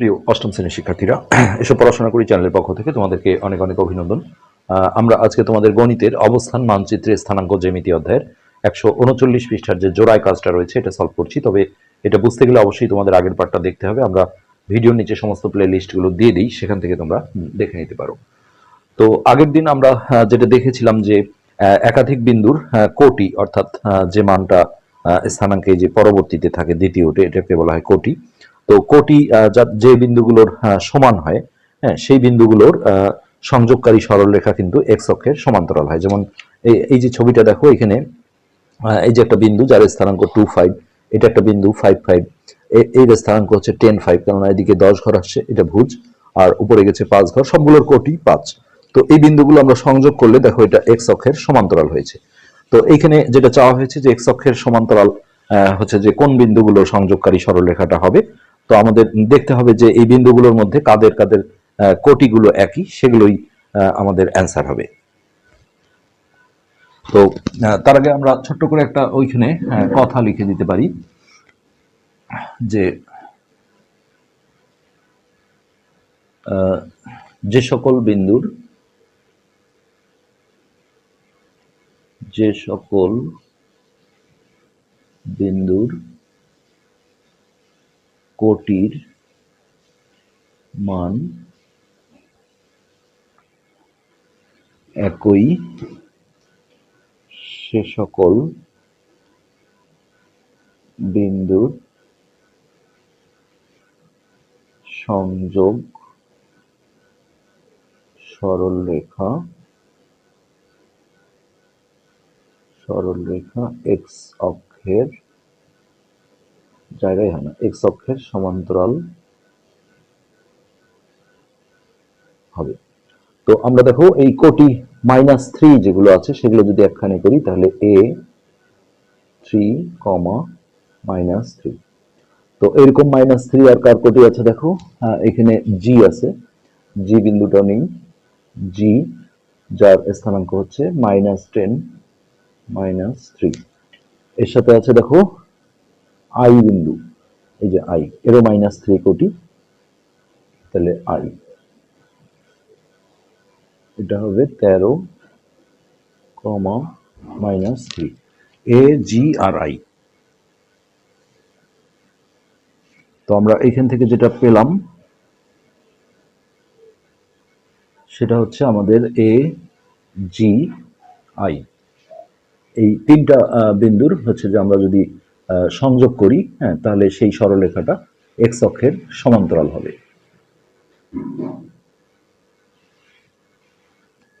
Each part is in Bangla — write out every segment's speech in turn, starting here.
প্রিয় অষ্টম শ্রেণির শিক্ষার্থীরা এসব পড়াশোনা করি চ্যানেলের পক্ষ থেকে তোমাদেরকে অনেক অনেক অভিনন্দন। আমরা আজকে তোমাদের গণিতের অবস্থান মানচিত্রে স্থানাঙ্ক জ্যামিতি অধ্যায়ের একশো উনচল্লিশ পৃষ্ঠার যে জোড়ায় কাজটা রয়েছে, এটা সলভ করছি। তবে এটা বুঝতে গেলে অবশ্যই তোমাদের আগের পার্টটা দেখতে হবে। আমরা ভিডিওর নিচে সমস্ত প্লে লিস্টগুলো দিয়ে দিই, সেখান থেকে তোমরা দেখে নিতে পারো। তো আগের দিন আমরা যেটা দেখেছিলাম যে একাধিক বিন্দুর কোটি, অর্থাৎ যে মানটা স্থানাঙ্কে যে পরবর্তীতে থাকে দ্বিতীয়টি এটাকে বলা হয় কোটি তো কোটি যে বিন্দুগুলোর সমান হয় হ্যাঁ সেই বিন্দুগুলোর সংযোগকারী সরলরেখা কিন্তু এক্স অক্ষের সমান্তরাল হয়। যেমন এই এই যে ছবিটা দেখো এখানে এই যে একটা বিন্দু যার স্থানাঙ্ক টু ফাইভ এটা একটা বিন্দু ফাইভ ফাইভ এর স্থানাঙ্ক হচ্ছে টেন ফাইভ কেননা এদিকে দশ ঘর আসছে, এটা ভুজ, আর উপরে গেছে পাঁচ ঘর, সবগুলোর কোটি পাঁচ। তো এই বিন্দুগুলো আমরা সংযোগ করলে দেখো এটা এক্স অক্ষের সমান্তরাল হয়েছে। তো এইখানে যেটা চাওয়া হয়েছে যে এক্স অক্ষের সমান্তরাল হচ্ছে যে কোন বিন্দুগুলো সংযোগকারী সরলরেখাটা হবে তো আমাদের দেখতে হবে যে এই বিন্দুগুলোর মধ্যে কাদের কাদের কোটিগুলো একই, সেগুলোই আমাদের অ্যান্সার হবে। তো তার আগে আমরা ছোট্ট করে একটা ওইখানে কথা লিখে দিতে পারি, যে যে সকল বিন্দুর, যে সকল বিন্দুর কোটির মান একই সে সকল বিন্দুর সংযোগ সরলরেখা সরলরেখা এক্স অক্ষের এক্স অক্ষের সমান্তরাল হবে। তো আমরা দেখো এই কোটি মাইনাস থ্রি যেগুলো আছে, সেগুলো যদি একখানে করি, তাহলে A three comma minus three তো এরকম মাইনাস থ্রি আর কার কোটি আছে দেখো? এখানে জি আছে। জি বিন্দুটা নেই। জি যার স্থানাঙ্ক হচ্ছে মাইনাস টেন মাইনাস থ্রি এর সাথে আছে দেখো আই বিন্দু, এই যে আই, এরও মাইনাস থ্রি কোটি, তাহলে আই। এটা হবে তেরো কমা মাইনাস থ্রি এ জি আর আই তো আমরা এখান থেকে যেটা পেলাম, সেটা হচ্ছে আমাদের এ জি আই এই তিনটা বিন্দুর হচ্ছে যে আমরা যদি সংযোগ করি হ্যাঁ তাহলে সেই সরলরেখাটা এক্স অক্ষের সমান্তরাল হবে।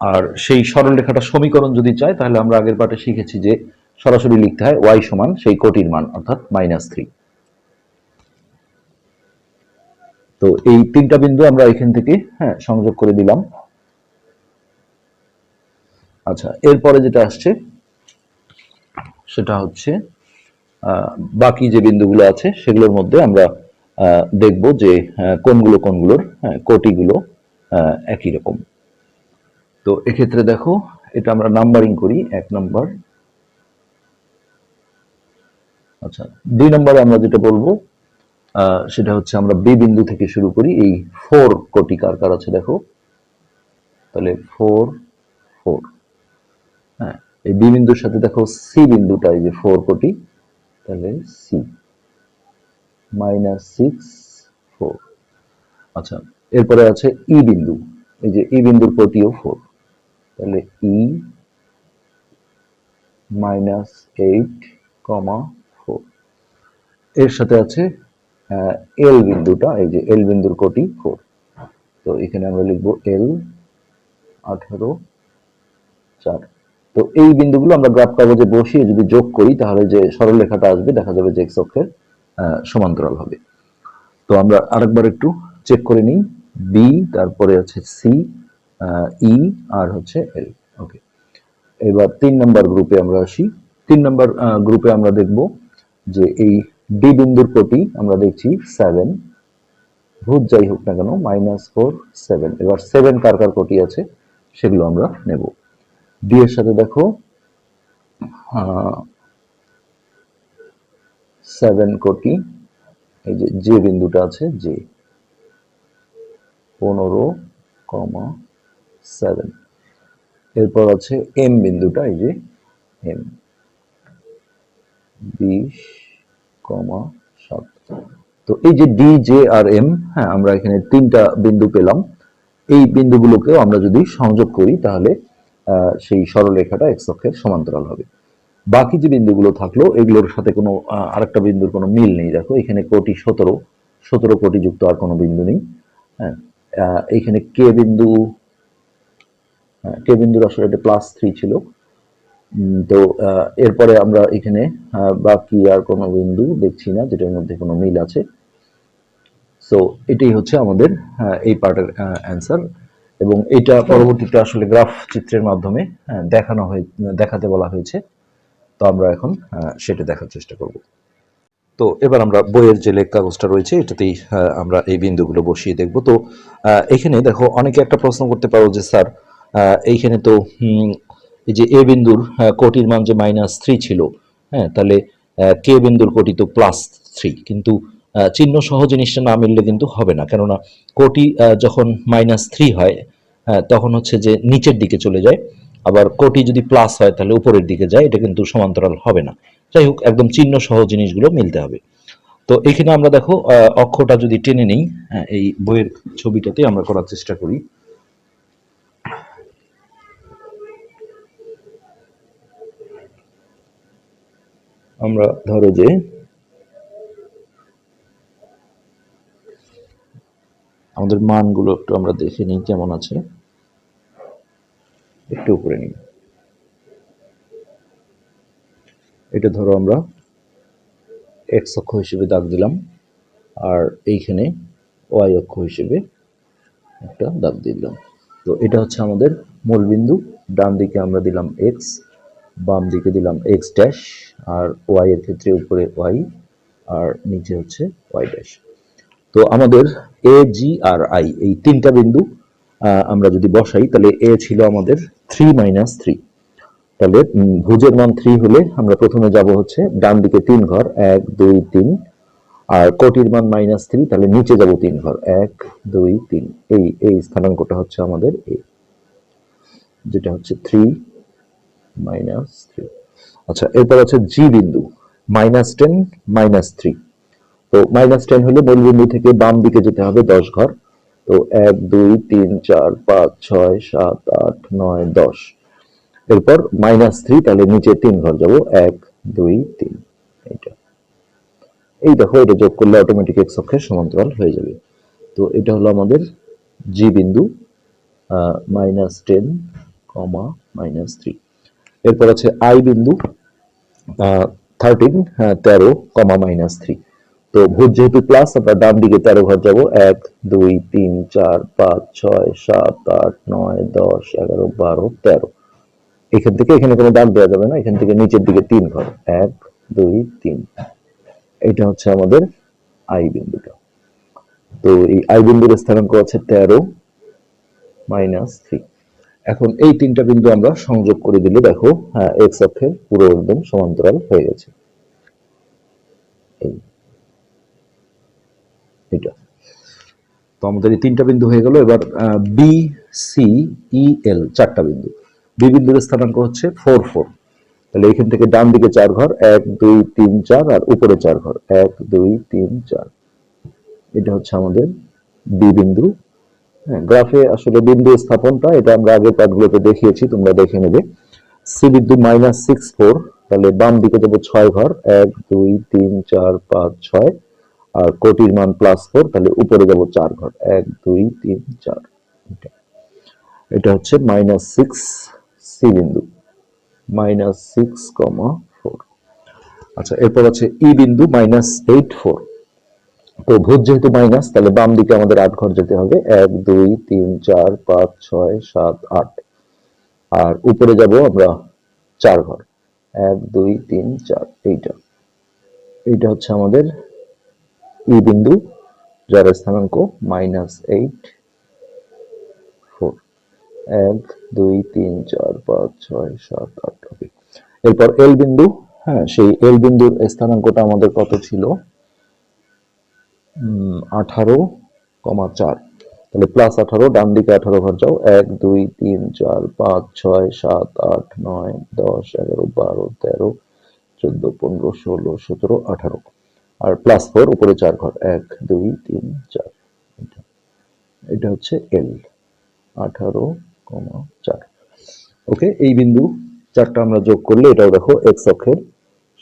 আর সেই সরলরেখাটা সমীকরণ যদি চাই তাহলে আমরা আগের পাঠে শিখেছি যে সরাসরি লিখতে হয় ওয়াই সমান সেই কোটির মান, অর্থাৎ মাইনাস থ্রি তো এই তিনটা বিন্দু আমরা এখান থেকে হ্যাঁ সংযোগ করে দিলাম। আচ্ছা এরপরে যেটা আসছে, সেটা হচ্ছে বাকি যে বিন্দুগুলো আছে সেগুলোর মধ্যে আমরা দেখব যে কোনগুলো কোনগুলোর হ্যাঁ, কোটিগুলো একই রকম। তো এক্ষেত্রে দেখো এটা আমরা নাম্বারিং করি এক নাম্বার আচ্ছা দুই নম্বরে আমরা যেটা বলব সেটা হচ্ছে আমরা বি বিন্দু থেকে শুরু করি এই ফোর কোটি কার কার আছে দেখো। তাহলে ফোর ফোর হ্যাঁ এই বি বিন্দুর সাথে দেখো সি বিন্দুটা এই যে ফোর কোটি। তাহলে সি মাইনাস সিক্স ফোর আচ্ছা এরপরে আছে ই বিন্দু। এই যে ই বিন্দুর কোটিও ফোর তাহলে E minus eight comma four এর সাথে আছে এল বিন্দুটা, এই যে এল বিন্দুর কোটি ফোর তো এখানে আমরা লিখব এল আঠারো, চার। তো এই বিন্দুগুলো আমরা গ্রাফ কাগজে বসিয়ে যদি যোগ করি, তাহলে যে সরলরেখাটা আসবে, দেখা যাবে যে এক্স অক্ষের সমান্তরাল হবে। তো আমরা আরেকবার একটু চেক করে নিই। বি তারপরে আছে সি ই আর হচ্ছে এল ওকে এবার তিন নম্বর গ্রুপে আমরা আসি। তিন নম্বর গ্রুপে আমরা দেখব যে এই ডি বিন্দুর কোটি আমরা দেখছি সেভেন ভূত যাই হোক না কেন মাইনাস ফোর সেভেন এবার সেভেন কার কার কোটি আছে, সেগুলো আমরা নেব। ডি এর সাথে দেখো সেভেন কোটি, এই যে যে বিন্দুটা আছে যে পনেরো কমা সেভেন এরপর আছে এম বিন্দুটা, এই যে এম বিশ কমা সাত। তো এই যে ডি জে আর এম হ্যাঁ আমরা এখানে তিনটা বিন্দু পেলাম। এই বিন্দুগুলোকেও আমরা যদি সংযোগ করি, তাহলে সেই সরলরেখাটা এক্স অক্ষের সমান্তরাল হবে। বাকি যে বিন্দুগুলো থাকল এগুলোর সাথে কোনো আরেকটা বিন্দুর কোনো মিল নেই। দেখো এখানে কোটি সতেরো সতেরো কোটি যুক্ত আর কোনো বিন্দু নেই। হ্যাঁ এইখানে কে বিন্দু হ্যাঁ, কে বিন্দুর আসলে এটা প্লাস থ্রি ছিল। তো এরপরে আমরা এখানে বাকি আর কোনো বিন্দু দেখছি না যেটার মধ্যে কোনো মিল আছে। সো এটাই হচ্ছে আমাদের এই পার্টের অ্যান্সার এবং এটা পরবর্তীতে আসলে গ্রাফ চিত্রের মাধ্যমে আহ, দেখানো হয়ে দেখাতে বলা হয়েছে। তো আমরা এখন আহ, সেটা দেখার চেষ্টা করব। তো এবার আমরা বইয়ের যে লেখ কাগজটা রয়েছে এটাতেই আহ, আমরা এই বিন্দুগুলো বসিয়ে দেখব। তো এখানে দেখো অনেকে একটা প্রশ্ন করতে পারো যে স্যার এইখানে তো এই যে এ বিন্দুর কোটির মান যে মাইনাস থ্রি ছিল হ্যাঁ তাহলে কে বিন্দুর কোটি তো প্লাস থ্রি কিন্তু চিহ্ন সহ জিনিসটা না মিললে কিন্তু হবে না। কেননা কোটি যখন মাইনাস থ্রি হয় তখন হচ্ছে যে নিচের দিকে চলে যায়। আবার কোটি যদি প্লাস হয় তাহলে উপরের দিকে যায়। এটা কিন্তু সমান্তরাল হবে না। যাই হোক একদম চিহ্ন সহ জিনিসগুলো মিলতে হবে। তো এখানে আমরা দেখো অক্ষটা যদি টেনে নেই হ্যাঁ, এই বইয়ের ছবিটাতে আমরা করার চেষ্টা করি। আমরা ধরো যে আমাদের মানগুলো একটু আমরা দেখে নিই কেমন আছে। একটু উপরে নিই। এটা ধরো আমরা এক্স অক্ষ হিসেবে দাগ দিলাম, আর এইখানে ওয়াই অক্ষ হিসেবে একটা দাগ দিলাম। তো এটা হচ্ছে আমাদের মূল বিন্দু, ডান দিকে আমরা দিলাম এক্স বাম দিকে দিলাম এক্স ড্যাশ আর ওয়াই এর ক্ষেত্রে উপরে ওয়াই আর নিচে হচ্ছে ওয়াই ড্যাশ তো আমাদের এ জি আর আই এই তিনটা বিন্দু আমরা যদি বসাই, তাহলে এ ছিল আমাদের থ্রি মাইনাস থ্রি তাহলে ভুজের মান থ্রি হলে আমরা প্রথমে যাব হচ্ছে ডান দিকে তিন ঘর, এক, দুই, তিন। আর কোটির মান মাইনাস থ্রি তাহলে নিচে যাব তিন ঘর, এক, দুই, তিন। এই এই স্থানাঙ্কটা হচ্ছে আমাদের এ যেটা হচ্ছে থ্রি মাইনাস থ্রি আচ্ছা এরপর আছে জি বিন্দু মাইনাস টেন মাইনাস থ্রি তো মাইনাস টেন হলে মূল বিন্দু থেকে বাম দিকে যেতে হবে দশ ঘর। তো এক, দুই, তিন, চার, পাঁচ, ছয়, সাত, আট, নয়, দশ। এরপর মাইনাস থ্রি তাহলে নিচে তিন ঘর যাব। এক, দুই, তিন। এইটা। এই দেখো, এটা যোগ করলে অটোমেটিক এক্স অক্ষের সমান্তরাল হয়ে যাবে। তো এটা হলো আমাদের জি বিন্দু minus ten comma minus three এরপর আছে আই বিন্দু থার্টিন তেরো কমা মাইনাস থ্রি তো ভূত যেহেতু প্লাস আমরা ডান দিকে তেরো ঘর যাব। এক, দুই, তিন, চার, পাঁচ, ছয়, সাত, আট, নয়, দশ, এগারো, বারো, তেরো। এখান থেকে এখানে কোনো দাগ দেওয়া যাবে না। এখান থেকে নিচের দিকে তিন ঘর। এক, দুই, তিন। এটা হচ্ছে আমাদের আই বিন্দুটা। তো এই আই বিন্দুর স্থানাঙ্ক আছে তেরো মাইনাস থ্রি এখন এই তিনটা বিন্দু আমরা সংযোগ করে দিলে দেখো হ্যাঁ এক্স অক্ষের পুরো একদম সমান্তরাল হয়ে গেছে। এই। এটা। তো আমাদের এই তিনটা বিন্দু হয়ে গেল। এবার বি সি ই এল চারটা বিন্দু। বি বিন্দুর স্থানাঙ্ক হচ্ছে ফোর ফোর তাহলে এখান থেকে ডান দিকে চার ঘর, এক, দুই, তিন, চার, আর উপরে চার ঘর। এক, দুই, তিন, চার। এটা হচ্ছে আমাদের বি বিন্দু। হ্যাঁ গ্রাফে আসলে বিন্দু স্থাপনটা, এটা আমরা আগের পাঠগুলোতে দেখিয়েছি, তোমরা দেখে নেবে। সি বিন্দু মাইনাস সিক্স ফোর তাহলে বাম দিকে যাব ছয় ঘর, এক, দুই, তিন, চার, পাঁচ, ছয়। আর কোটির মান প্লাস ফোর তাহলে উপরে যাব চার ঘর। এক, দুই, তিন, চার। এটা হচ্ছে মাইনাস সিক্স সি বিন্দু। মাইনাস সিক্স কমা ফোর আচ্ছা এরপর আছে ই বিন্দু মাইনাস এইট ফোর তো ভূত যেহেতু মাইনাস তাহলে বাম দিকে আমাদের আট ঘর যেতে হবে। এক, দুই, তিন, চার, পাঁচ, ছয়, সাত, আট। আর উপরে যাব আমরা চার ঘর। এক, দুই, তিন, চার। এইটা। এইটা হচ্ছে আমাদের ই বিন্দু, যার স্থানাঙ্ক মাইনাস এইট ফোর এক, দুই, তিন, চার, পাঁচ, ছয়, সাত, আট ওকে এরপর এল বিন্দু হ্যাঁ সেই এল বিন্দুর স্থানাঙ্কটা আমাদের কত ছিল? আঠারো, কমা চার। তাহলে প্লাস আঠারো, ডান দিকে আঠারো ঘর যাও এক, দুই, তিন, চার, পাঁচ, ছয়, সাত, আট, নয়, দশ, এগারো, বারো, তেরো, চোদ্দ, পনেরো, ষোলো, সতেরো, আঠারো। আর প্লাস ফোর উপরে চার ঘর। এক, দুই, তিন, চার। এটা হচ্ছে এল আঠারো, কমা চার। ওকে এই বিন্দু চারটা আমরা যোগ করলে এটাও দেখো এক্স অক্ষের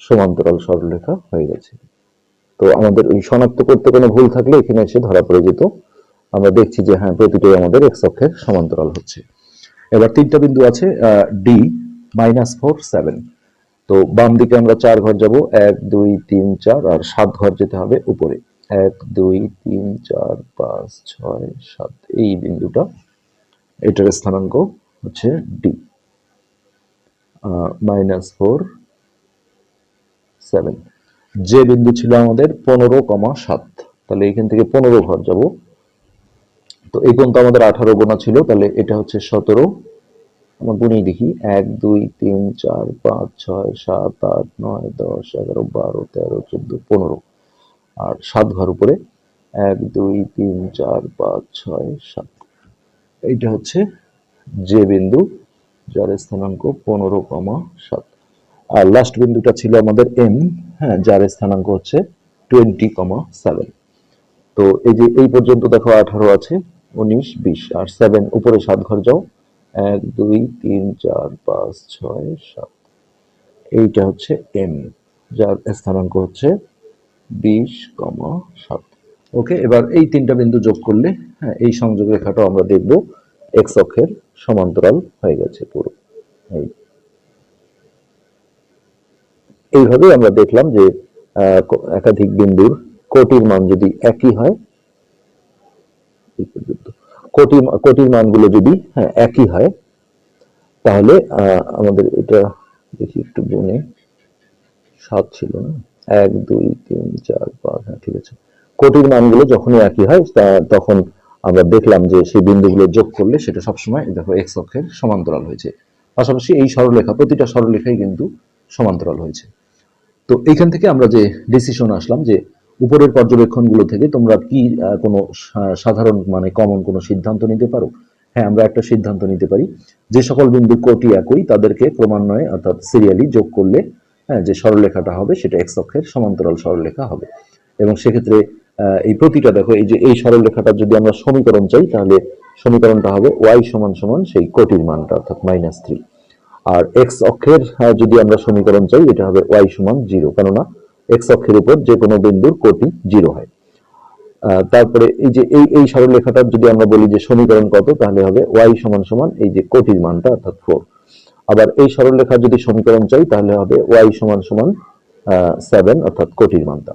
সমান্তরাল সরলরেখা হয়ে গেছে। তো আমাদের ওই শনাক্ত করতে কোনো ভুল থাকলে এখানে এসে ধরা পড়ে যেত। আমরা দেখছি যে হ্যাঁ প্রতিটাই আমাদের এক্স অক্ষের সমান্তরাল হচ্ছে। এবার তিনটা বিন্দু আছে ডি মাইনাস ফোর সেভেন তো বাম দিকে আমরা চার ঘর যাব। এক, দুই, তিন, চার আর সাত ঘর যেতে হবে উপরে। এক, দুই, তিন, চার, পাঁচ, ছয়, সাত, এই বিন্দুটা। এটার স্থানাঙ্ক হচ্ছে ডি মাইনাস ফোর সেভেন যে বিন্দু ছিল আমাদের পনেরো কমা সাত। তাহলে এখান থেকে পনেরো ঘর যাব। তো এই পর্যন্ত আমাদের আঠারো গোনা ছিল, তাহলে এটা হচ্ছে সতেরো। আমরা গুণেই দেখি। এক, দুই, তিন, চার, পাঁচ, ছয়, সাত, আট, নয়, দশ, এগারো, বারো, তেরো, চোদ্দ, পনেরো। আর সাত ঘর উপরে। এক, দুই, তিন, চার, পাঁচ, ছয়, সাত। এইটা হচ্ছে যে বিন্দু যার স্থানাঙ্ক পনেরো কমা সাত। আর লাস্ট বিন্দুটা ছিল আমাদের এম হ্যাঁ যার স্থানাঙ্ক হচ্ছে টোয়েন্টি কমা সেভেন তো এই যে এই পর্যন্ত দেখো আঠারো আছে, উনিশ, বিশ। আর সেভেন উপরে সাত ঘর যাও। এক, দুই, তিন, চার, পাঁচ, ছয়, সাত। এইটা হচ্ছে এম যার স্থানাঙ্ক হচ্ছে বিশ, কমা সাত। ওকে, এবার এই তিনটা বিন্দু যোগ করলে হ্যাঁ এই সংযোগ রেখাটাও আমরা দেখব এক্স অক্ষের সমান্তরাল হয়ে গেছে পুরো। এই। এইভাবে আমরা দেখলাম যে একাধিক বিন্দুর কোটির মান যদি একই হয় এই কোটি কোটির মানগুলো যদি হ্যাঁ একই হয়, তাহলে আমাদের এটা দেখি একটু গুনে। সাত ছিল না? এক, দুই, তিন, চার, পাঁচ হ্যাঁ ঠিক আছে। কোটির মানগুলো যখনই একই হয় তখন আমরা দেখলাম যে সেই বিন্দুগুলো যোগ করলে সেটা সবসময় দেখো এক্স অক্ষের সমান্তরাল হয়েছে। পাশাপাশি এই সরলরেখা, প্রতিটা সরলরেখাই কিন্তু সমান্তরাল হয়েছে। তো এইখান থেকে আমরা যে ডিসিশন আসলাম যে উপরের পর্যবেক্ষণগুলো থেকে তোমরা কি কোনো সাধারণ মানে কমন কোনো সিদ্ধান্ত নিতে পারো? হ্যাঁ আমরা একটা সিদ্ধান্ত নিতে পারি। যে সকল বিন্দু কোটি একই তাদেরকে ক্রমান্বয়ে অর্থাৎ সিরিয়ালি যোগ করলে হ্যাঁ যে সরলরেখাটা হবে সেটা এক্স অক্ষের সমান্তরাল সরলরেখা হবে। এবং সেক্ষেত্রে এই প্রতিটা দেখো এই যে এই সরলরেখাটার যদি আমরা সমীকরণ চাই তাহলে সমীকরণটা হবে ওয়াই সমান সমান সেই কোটির মানটা অর্থাৎ মাইনাস থ্রি আর এক্স অক্ষের আহ, যদি আমরা সমীকরণ চাই এটা হবে ওয়াই সমান জিরো কেননা এক্স অক্ষের উপর যে কোনো বিন্দুর কোটি জিরো হয়। তারপরে এই যে এই এই সরলরেখাটার যদি আমরা বলি যে সমীকরণ কত, তাহলে হবে ওয়াই সমান সমান এই যে কোটির মানটা, অর্থাৎ ফোর আবার এই সরলরেখার যদি সমীকরণ চাই, তাহলে হবে ওয়াই সমান সমান সেভেন অর্থাৎ কোটির মানটা।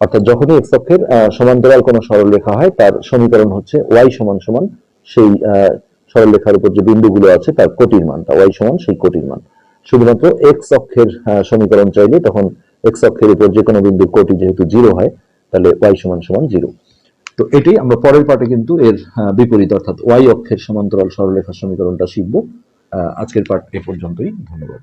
অর্থাৎ যখনই এক্স অক্ষের সমান্তরাল কোনো সরলরেখা হয়, তার সমীকরণ হচ্ছে ওয়াই সমান সমান সেই সরলরেখার উপর যে বিন্দুগুলো আছে, তার কোটির মানটা ওয়াই সমান সেই কোটির মান। শুধুমাত্র এক্স অক্ষের সমীকরণ চাইলে তখন এক্স অক্ষের উপর যে কোনো বিন্দু কোটি যেহেতু জিরো হয়, তাহলে ওয়াই সমান সমান জিরো তো এটাই আমরা পরের পার্টে কিন্তু এর বিপরীত অর্থাৎ ওয়াই অক্ষের সমান্তরাল সরলরেখা সমীকরণটা শিখব। আজকের পাঠ এ পর্যন্তই, ধন্যবাদ।